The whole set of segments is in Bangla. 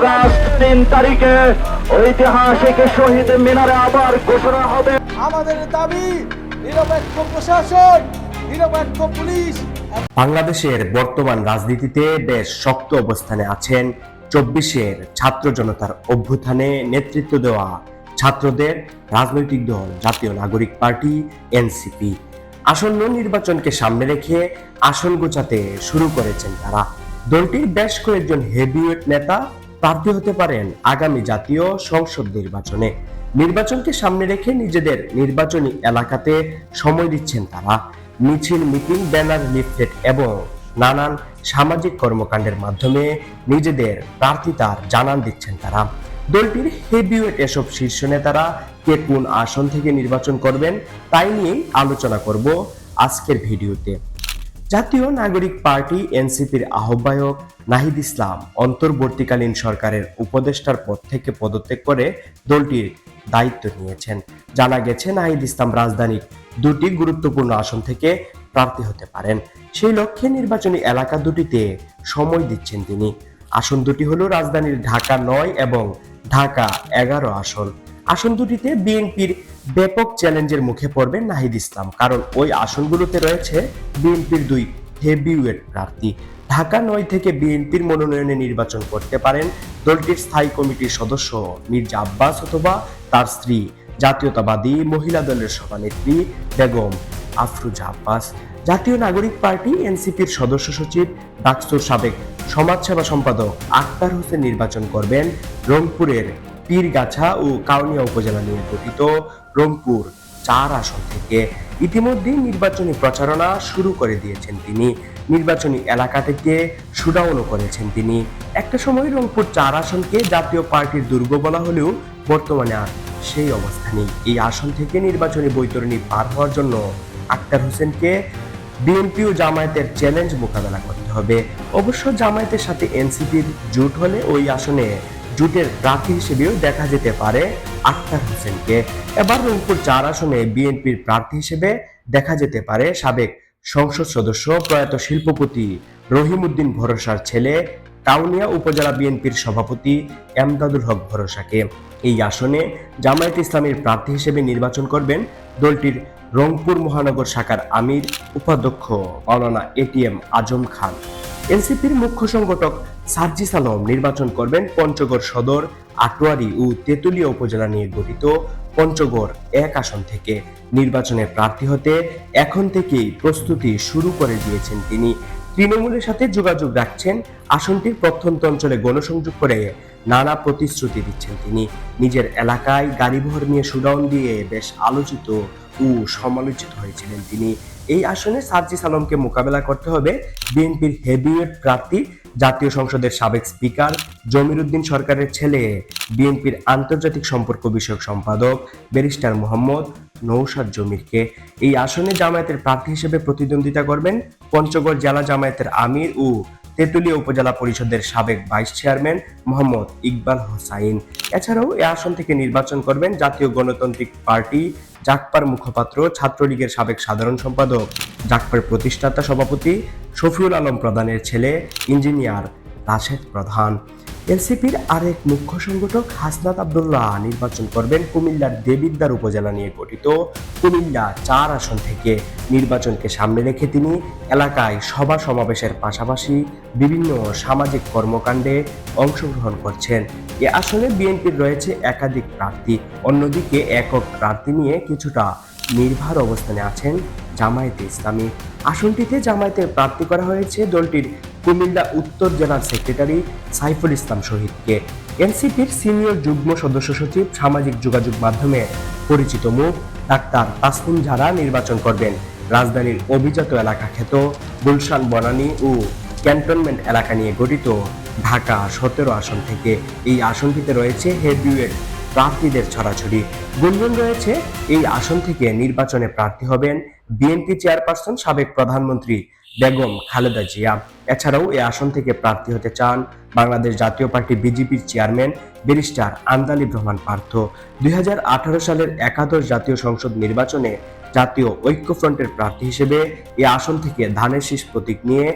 আগস্ট তিন তারিখে ঐতিহাসিক শহীদ মিনারে আবার ঘোষণা হবে। আমাদের দাবি নিরপেক্ষ প্রশাসন নিরপেক্ষ পুলিশ। বাংলাদেশের বর্তমান রাজনীতিতে বেশ শক্ত অবস্থানে আছেন চব্বিশের ছাত্র জনতার অভ্যুত্থানে নেতৃত্ব দেওয়া ছাত্রদের রাজনৈতিক দল জাতীয় নাগরিক পার্টি এনসিপি। আসন্ন নির্বাচনকে সামনে রেখে আসন গোছাতে শুরু করেছেন তারা। দলটির বেশ কয়েকজন হেভিওয়েট নেতা প্রার্থী হতে পারেন আগামী জাতীয় সংসদ নির্বাচনে। নির্বাচনকে সামনে রেখে নিজেদের নির্বাচনী এলাকাতে সময় দিচ্ছেন তারা। মিছিল, মিটিং, ব্যানার, লিফলেট এবং নানান সামাজিক কর্মকাণ্ডের মাধ্যমে নিজেদের প্রার্থিতার জানান দিচ্ছেন তারা। দলটির হেভিওয়েট এসব শীর্ষ নেতারা কে কোন আসন থেকে নির্বাচন করবেন তাই নিয়েই আলোচনা করব আজকের ভিডিওতে। জাতীয় নাগরিক পার্টি এনসিপির আহ্বায়ক নাহিদ ইসলাম অন্তর্বর্তীকালীন সরকারের উপদেষ্টার পদ থেকে পদত্যাগ করে দলটির দায়িত্ব নিয়েছেন। জানা গেছে, নাহিদ ইসলাম রাজধানীর দুটি গুরুত্বপূর্ণ আসন থেকে প্রার্থী হতে পারেন। সেই লক্ষ্যে নির্বাচনী এলাকা দুটিতে সময় দিচ্ছেন তিনি। আসন দুটি হলো রাজধানীর ঢাকা নয় এবং ঢাকা এগারো আসন। আসন দুটিতে বিএনপির ব্যাপক চ্যালেঞ্জের মুখে পড়বেন নাহিদ ইসলাম, কারণ ওই আসনগুলোতে রয়েছে বিএনপির দুই হেভিওয়েট প্রার্থী। ঢাকা নয় থেকে বিএনপির মনোনয়নে নির্বাচন করতে পারেন দলটির স্থায়ী কমিটির সদস্য মির্জা আব্বাস অথবা তার স্ত্রী, জাতীয়তাবাদী মহিলা দলের সভানেত্রী বেগম আফরুজা আব্বাস। জাতীয় নাগরিক পার্টি এনসিপির সদস্য সচিব, ডাকসুর সাবেক সমাজসেবা সম্পাদক আক্তার হোসেন নির্বাচন করবেন রংপুরের পীরগাছা ও কাউনিয়া উপজেলা নিয়ে গঠিত রংপুর চার আসন থেকে ইতিমধ্যেই নির্বাচনী প্রচারণা শুরু করে দিয়েছেন তিনি। নির্বাচনী এলাকা থেকে শুডাউনও করেছেন তিনি। একটা সময় রংপুর চার আসনকে জাতীয় পার্টির দুর্গ বলা হলেও বর্তমানে আর সেই অবস্থা নেই। এই আসন থেকে নির্বাচনী বৈতরণী পার হওয়ার জন্য আক্তার হোসেনকে বিএনপি ও জামায়াতের চ্যালেঞ্জ মোকাবেলা করতে হবে। অবশ্য জামায়াতের সাথে এনসিপির জোট হলে ওই আসনে জোটের প্রার্থী হিসেবেও দেখা যেতে পারে আক্তার হোসেনকে। এবার রংপুর চার আসনে বিএনপির প্রার্থী হিসেবে দেখা যেতে পারে সাবেক সংসদ সদস্য প্রয়াত শিল্পপতি রহিমউদ্দিন ভরসার ছেলে কাউনিয়া উপজেলা বিএনপির সভাপতি এমদাদুল হক ভরসাকে। এই আসনে জামায়াত ইসলামের প্রার্থী হিসেবে নির্বাচন করবেন দলটির রংপুর মহানগর শাখার আমির, উপাধ্যক্ষ মাওলানা এটিএম আজম খান। এনসিপির মুখ্য সংগঠক সার্জিস আলম নির্বাচন করবেন পঞ্চগড় সদর, আটোয়ারি ও তেতুলিয়া উপজেলা নিয়ে গঠিত পঞ্চগড় এক আসন থেকে। নির্বাচনে প্রার্থী হতে এখন থেকেই প্রস্তুতি শুরু করে দিয়েছেন তিনি। তৃণমূলের সাথে যোগাযোগ রাখছেন, আসনটির প্রত্যন্ত অঞ্চলে গণসংযোগ করে নানা প্রতিশ্রুতি দিচ্ছেন তিনি। নিজের এলাকায় গাড়িবহর নিয়ে সুডাউন দিয়ে বেশ আলোচিত ও সমালোচিত হয়েছিলেন তিনি। এই আসনে সার্জিস আলমকে মোকাবেলা করতে হবে বিএনপির হেভিওয়েট প্রার্থী, জাতীয় সংসদের সাবেক স্পিকার জমির উদ্দিন সরকারের ছেলে, বিএনপির আন্তর্জাতিক সম্পর্ক বিষয়ক সম্পাদক, ব্যারিস্টার মোহাম্মদ নৌসাদ জমিরকে। এই আসনে জামায়াতের প্রার্থী হিসেবে প্রতিদ্বন্দ্বিতা করবেন পঞ্চগড় জেলা জামায়াতের আমির ও তেঁতুলিয়া উপজেলা পরিষদের সাবেক ভাইস চেয়ারম্যান মোহাম্মদ ইকবাল হোসাইন। এছাড়াও এ আসন থেকে নির্বাচন করবেন জাতীয় গণতান্ত্রিক পার্টি জাকপার মুখপাত্র, ছাত্রলীগের সাবেক সাধারণ সম্পাদক জাকপার প্রতিষ্ঠাতা সভাপতি শফিউল আলম প্রধানের ছেলে, ইঞ্জিনিয়ার রাশেদ প্রধান। এনসিপির আরেক মুখ্য সংগঠক হাসনাত আবদুল্লাহ নির্বাচন করবেন কুমিল্লার দেবিদ্বার উপজেলা নিয়ে গঠিত। কুমিল্লা চার আসন থেকে নির্বাচনকে সামনে রেখে তিনি এলাকায় সভা সমাবেশের পাশাপাশি বিভিন্ন সামাজিক কর্মকাণ্ডে অংশগ্রহণ করছেন। এ আসনে বিএনপির রয়েছে একাধিক প্রার্থী, অন্যদিকে একক প্রার্থী নিয়ে কিছুটা নির্ভার অবস্থানে আছেন জামায়াতে ইসলামী। আসনটিতে জামায়াতের প্রার্থী করা হয়েছে দলটির কুমিল্লা উত্তর জেলার সেক্রেটারি সাইফুল ইসলাম শহীদকে। এনসিপির সিনিয়র যুগ্ম সদস্য সচিব, সামাজিক যোগাযোগ মাধ্যমে পরিচিত মুখ ডাক্তার তাসলিম ঝাড়া নির্বাচন করবেন। রাজধানীর অভিজাত এলাকা খ্যাত গুলশান, বনানী ও ক্যান্টনমেন্ট এলাকা নিয়ে গঠিত ঢাকা সতেরো আসন থেকে এই আসনটিতে রয়েছে হেভিওয়েট প্রার্থীদের ছড়াছড়ি। গুঞ্জন রয়েছে এই আসন থেকে নির্বাচনে প্রার্থী হবেন বিএনপি চেয়ারপারসন সাবেক প্রধানমন্ত্রী বেগম খালেদা জিয়া। এছাড়াও এই আসন থেকে প্রার্থী হতে চান বাংলাদেশ জাতীয় পার্টি বিজেপির চেয়ারম্যান ব্যারিস্টার আন্দালিব রহমান পার্থ। দুই হাজার আঠারো সালের একাদশ জাতীয় সংসদ নির্বাচনে জাতীয় ঐক্যফ্রন্টের প্রার্থী হিসেবে এই আসন থেকে ধানের শীষ প্রতীক নিয়ে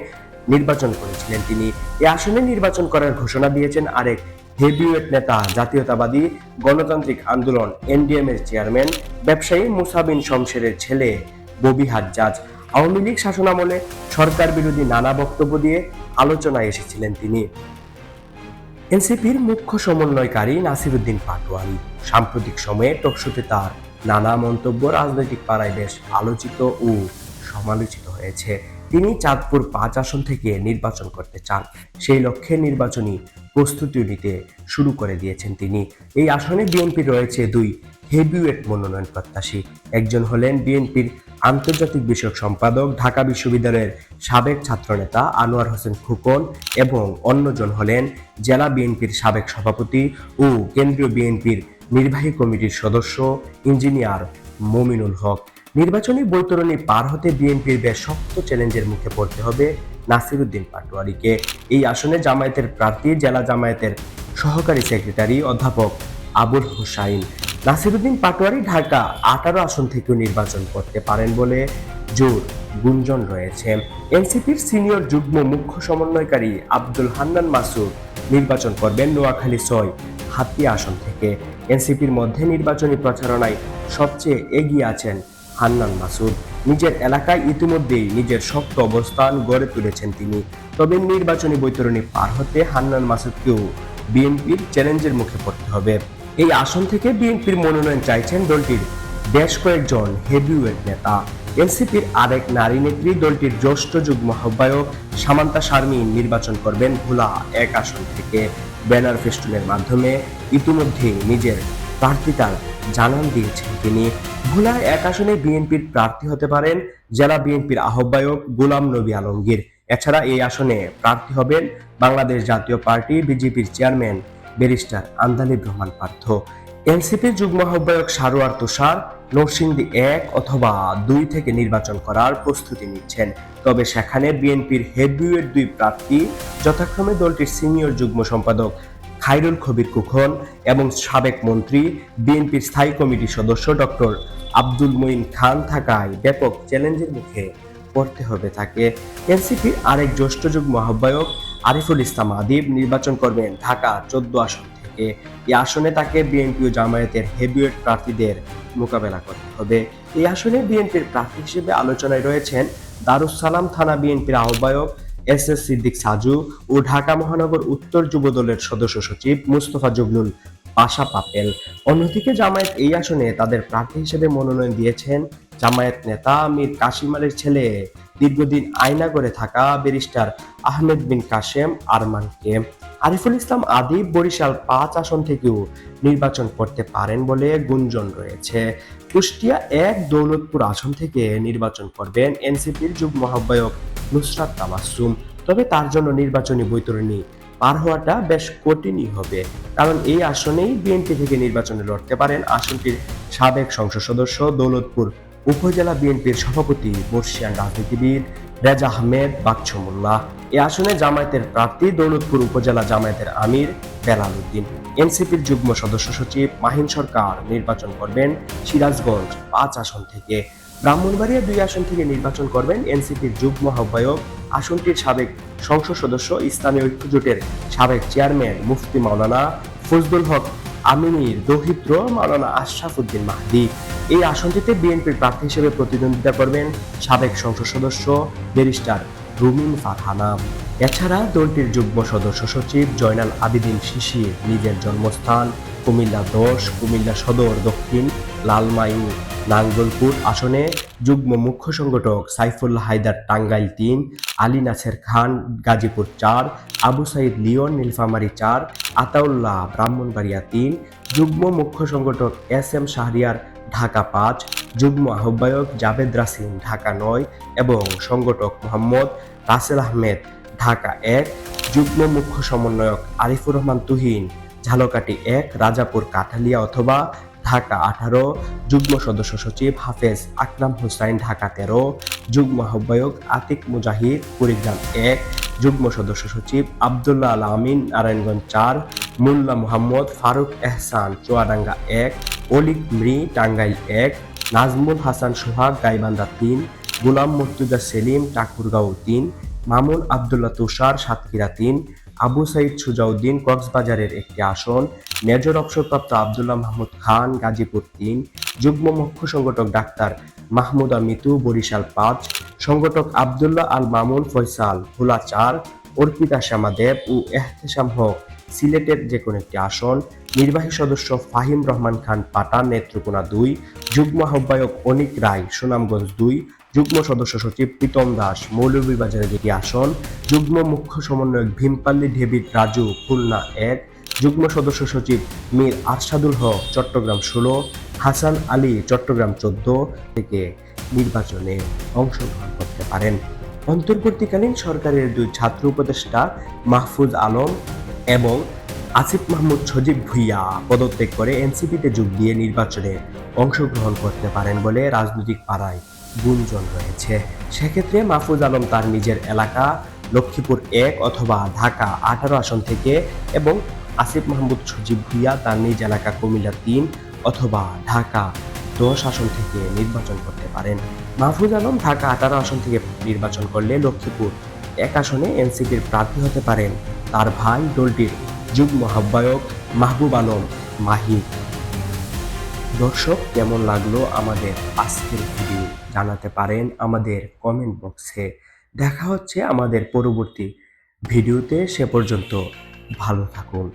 নির্বাচন করেছিলেন তিনি। এই আসনে নির্বাচন করার ঘোষণা দিয়েছেন আরেক হেভিওয়েট নেতা, জাতীয়তাবাদী গণতান্ত্রিক আন্দোলন এনডিএম এর চেয়ারম্যান, ব্যবসায়ী মুসাবিন শমশেরের ছেলে ববি হাজ্জাজ। আওয়ামী লীগ শাসনামলে সরকার বিরোধী নানা বক্তব্য দিয়ে আলোচনায় এসেছিলেন তিনি। এনসিপির মুখ্য সমন্বয়কারী নাসিরুদ্দিন পাটোয়ারি। সাম্প্রতিক সময়ে টকশোতে তার নানা মন্তব্য রাজনৈতিক পাড়ায় বেশ আলোচিত ও সমালোচিত হয়েছে। তিনি চাঁদপুর পাঁচ আসন থেকে নির্বাচন করতে চান। সেই লক্ষ্যে নির্বাচনী প্রস্তুতি নিতে শুরু করে দিয়েছেন তিনি। এই আসনে বিএনপি রয়েছে দুই, হেভিওয়েট মনোনয়ন প্রত্যাশী। একজন হলেন বিএনপির আন্তর্জাতিক বিষয়ক সম্পাদক, ঢাকা বিশ্ববিদ্যালয়ের সাবেক ছাত্রনেতা আনোয়ার হোসেন খুকন এবং অন্যজন হলেন জেলা বিএনপির সাবেক সভাপতি ও কেন্দ্রীয় বিএনপির নির্বাহী কমিটির সদস্য ইঞ্জিনিয়ার মমিনুল হক। নির্বাচনী বৈতরণী পার হতে বিএনপির বেশ শক্ত চ্যালেঞ্জের মুখে পড়তে হবে নাসিরুদ্দিন পাটোয়ারিকে। এই আসনে জামায়াতের প্রার্থী, জেলা জামায়াতের সহকারী সেক্রেটারি অধ্যাপক আবুল হুসাইন। নাসিরুদ্দিন পাটোয়ারি ঢাকা আঠারো আসন থেকেও নির্বাচন করতে পারেন বলে জোর গুঞ্জন রয়েছে। এনসিপির সিনিয়র যুগ্ম মুখ্য সমন্বয়কারী আব্দুল হান্নান মাসুদ নির্বাচন করবেন নোয়াখালী ছয় হাতিয়া আসন থেকে। এনসিপির মধ্যে নির্বাচনী প্রচারণায় সবচেয়ে এগিয়ে আছেন হান্নান মাসুদ। নিজের এলাকায় ইতিমধ্যেই নিজের শক্ত অবস্থান গড়ে তুলেছেন তিনি। তবে নির্বাচনী বৈতরণী পার হতে হান্নান মাসুদকেও বিএনপির চ্যালেঞ্জের মুখে পড়তে হবে। এই আসন থেকে বিএনপির মনোনয়ন চাইছেন দলটির বেশ কয়েকজন হেভিওয়েট নেতা। এনসিপির আরেক নারী নেত্রী দলটির জ্যেষ্ঠ যুগ্ম আহ্বায়ক সামান্তা শারমিন নির্বাচন করবেন ভোলা এক আসন থেকে। ব্যানার ফেস্টুনের মাধ্যমে ইতিমধ্যে নিজের প্রার্থিতার জানান দিয়েছেন। তিনি ভোলা এক আসনে বিএনপির প্রার্থী হতে পারেন, জেলা বিএনপির আহ্বায়ক গোলাম নবী আলমগীর। এছাড়া এই আসনে প্রার্থী হবেন বাংলাদেশ জাতীয় পার্টি বিজেপির চেয়ারম্যান ব্যারিস্টার আন্দালিব রহমান পার্থ। এনসিপির যুগ্ম আহ্বায়ক সারোয়ার তুষার নরসিংদী এক অথবা দুই থেকে নির্বাচন করার প্রস্তুতি নিচ্ছেন। তবে সেখানে বিএনপির হেভিওয়েট দুই প্রার্থী, যথাক্রমে দলটির সিনিয়র যুগ্ম সম্পাদক খাইরুল কবির কুখন এবং সাবেক মন্ত্রী, বিএনপির স্থায়ী কমিটির সদস্য ডক্টর আব্দুল মঈন খান থাকায় ব্যাপক চ্যালেঞ্জের মুখে পড়তে হবে তাকে। এনসিপির আরেক জ্যেষ্ঠ যুগ্ম আহ্বায়ক আরিফুল ইসলাম আদিব নির্বাচন করবেন ঢাকা চোদ্দ আসন থেকে। এই আসনে তাকে বিএনপি ও জামায়াতের হেভিওয়েট প্রার্থীদের মোকাবেলা করতে হবে। এই আসনে বিএনপির প্রার্থী হিসেবে আলোচনায় রয়েছেন দারুসালাম থানা বিএনপির আহ্বায়ক এস এস সিদ্দিক সাজু ও ঢাকা মহানগর উত্তর যুব দলের সদস্য সচিব মুস্তফা জবলুল পাশা পাপেল। অন্যদিকে জামায়াত এই আসনে তাদের প্রার্থী হিসেবে মনোনয়ন দিয়েছেন জামায়াত নেতা মীর কাশিম আলীর ছেলে। দীর্ঘদিন আয়না করে থাকা ব্যারিস্টার আহমেদ বিন কাশেম আরমানকে। আরিফুল ইসলাম আদিব বরিশাল পাঁচ আসন থেকেও নির্বাচন করতে পারেন বলে গুঞ্জন রয়েছে। কুষ্টিয়া এক দৌলতপুর আসন থেকে নির্বাচন করবেন এনসিপির যুগ্ম আহ্বায়ক নুসরাত তাবাসুম তবে তার জন্য নির্বাচনী বৈতরণী পার হওয়াটা বেশ কঠিনই হবে। কারণ এই আসনেই বিএনপি থেকে নির্বাচনে লড়তে পারেন আসনটির সাবেক সংসদ সদস্য দৌলতপুর উপজেলা বিএনপির সভাপতি বর্ষিয়ান রাজনীতিবিদ রেজা আহমেদ বাচ্চমুল্লাহ এই আসনে জামায়াতের প্রার্থী দৌলতপুর উপজেলা জামায়াতের আমির বেলাল উদ্দিন এনসিপির যুগ্ম সদস্য সচিব মাহিন সরকার নির্বাচন করবেন সিরাজগঞ্জ পাঁচ আসন থেকে। ব্রাহ্মণবাড়িয়া দুই আসন থেকে নির্বাচন করবেন এনসিপির যুগ্ম আহ্বায়ক, আসনটির সাবেক সংসদ সদস্য ইসলামী ঐক্যজোটের সাবেক চেয়ারম্যান মুফতি মাওলানা ফজলুল হক আমিনীর দৌহিত্র মাওলানা আশরাফ উদ্দিন মাহদি। এই আসনটিতে বিএনপির প্রার্থী হিসেবে প্রতিদ্বন্দ্বিতা করবেন সাবেক সংসদ সদস্য ব্যারিস্টার রুমিন ফারহানা। এছাড়া দলটির যুগ্ম সদস্য সচিব জয়নাল আবিদিন শিশির নিজের জন্মস্থান কুমিল্লা দশ, কুমিল্লা সদর দক্ষিণ, লালমাই, নাঙ্গলপুর আসনে যুগ্ম মুখ্য সংগঠক সাইফুল্লাহ হায়দার টাঙ্গাইল তিন, আলী নাসের খান গাজীপুর চার, আবু সাইদ লিওন নীলফামারী চার, আতাউল্লাহ ব্রাহ্মণবাড়িয়া তিন, যুগ্ম মুখ্য সংগঠক এস এম শাহরিয়ার ঢাকা পাঁচ, যুগ্ম আহ্বায়ক জাভেদ রাসিম ঢাকা নয় এবং সংগঠক মোহাম্মদ রাসেল আহমেদ ঢাকা এক, যুগ্ম মুখ্য সমন্বয়ক আরিফুর রহমান তুহিন ঝালকাটি এক, রাজাপুর কাঠালিয়া অথবা ঢাকা আঠারো, যুগ্ম সদস্য সচিব হাফেজ আকরাম হুসাইন ঢাকা তেরো, যুগ্ম আহ্বায়ক আতিক মুজাহিদ কুড়িগ্রাম এক, যুগ্ম সদস্য সচিব আবদুল্লাহ আল আমিন নারায়ণগঞ্জ চার, মুল্লা মোহাম্মদ ফারুক এহসান চুয়াডাঙ্গা এক, অলিক মৃ টাঙ্গাইল এক, নাজমুল হাসান সোহাগ গাইবান্ধা তিন, গোলাম মুর্তুজা সেলিম ঠাকুরগাঁও তিন, মামুন আবদুল্লাহ তুষার সাতক্ষীরা তিন আবু সাইদ সুজাউদ্দিন কক্সবাজারের একটি আসন, মেজর অবসরপ্রাপ্ত আবদুল্লাহ মাহমুদ খান গাজীপুর তিন, যুগ্ম মুখ্য সংগঠক ডাক্তার মাহমুদা মিতু বরিশাল পাঁচ, সংগঠক আবদুল্লাহ আল মামুন ফয়সাল ভোলা চার, অর্পিতা শ্যামাদেব ও এহতেশাম হক সিলেটের যে কোনো একটি আসন, নির্বাহী সদস্য ফাহিম রহমান খান পাটা নেত্রকোনা দুই, যুগ্ম আহ্বায়ক অনিক রায় সুনামগঞ্জ দুই যুগ্ম সদস্য সচিব প্রীতম দাস, মৌলভীবাজারের একটি আসন, যুগ্ম মুখ্য সমন্বয়ক ভীমপাল্লি, ডেভিড, রাজু, খুলনা এক, যুগ্ম সদস্য সচিব মীর আরশাদুল হক, চট্টগ্রাম ষোলো, হাসান আলী, চট্টগ্রাম চোদ্দ থেকে নির্বাচনে অংশগ্রহণ করতে পারেন। অন্তর্বর্তীকালীন সরকারের দুই ছাত্র উপদেষ্টা মাহফুজ আলম এবং আসিফ মাহমুদ সজীব ভুইয়া পদত্যাগ করে এনসিপিতে যোগ দিয়ে নির্বাচনে অংশগ্রহণ করতে পারেন বলে রাজনৈতিক পাড়ায় গুঞ্জন রয়েছে। সেক্ষেত্রে মাহফুজ আলম তার নিজের এলাকা, লক্ষ্মীপুর এক অথবা ঢাকা আঠারো আসন থেকে এবং আসিফ মাহমুদ সজীব ভুইয়া তার নিজ এলাকা কুমিল্লা তিন অথবা ঢাকা দশ আসন থেকে নির্বাচন করতে পারেন। মাহফুজ আলম ঢাকা আঠারো আসন থেকে নির্বাচন করলে লক্ষ্মীপুর এক আসনে এনসিপির প্রার্থী হতে পারেন। তার ভাই দলটির যুগ্ম আহ্বায়ক মাহবুব আলম মাহি দর্শক, কেমন লাগল আমাদের আজকের ভিডিও জানাতে পারেন আমাদের কমেন্ট বক্সে দেখা হচ্ছে আমাদের পরবর্তী ভিডিওতে, সে পর্যন্ত ভালো থাকুন।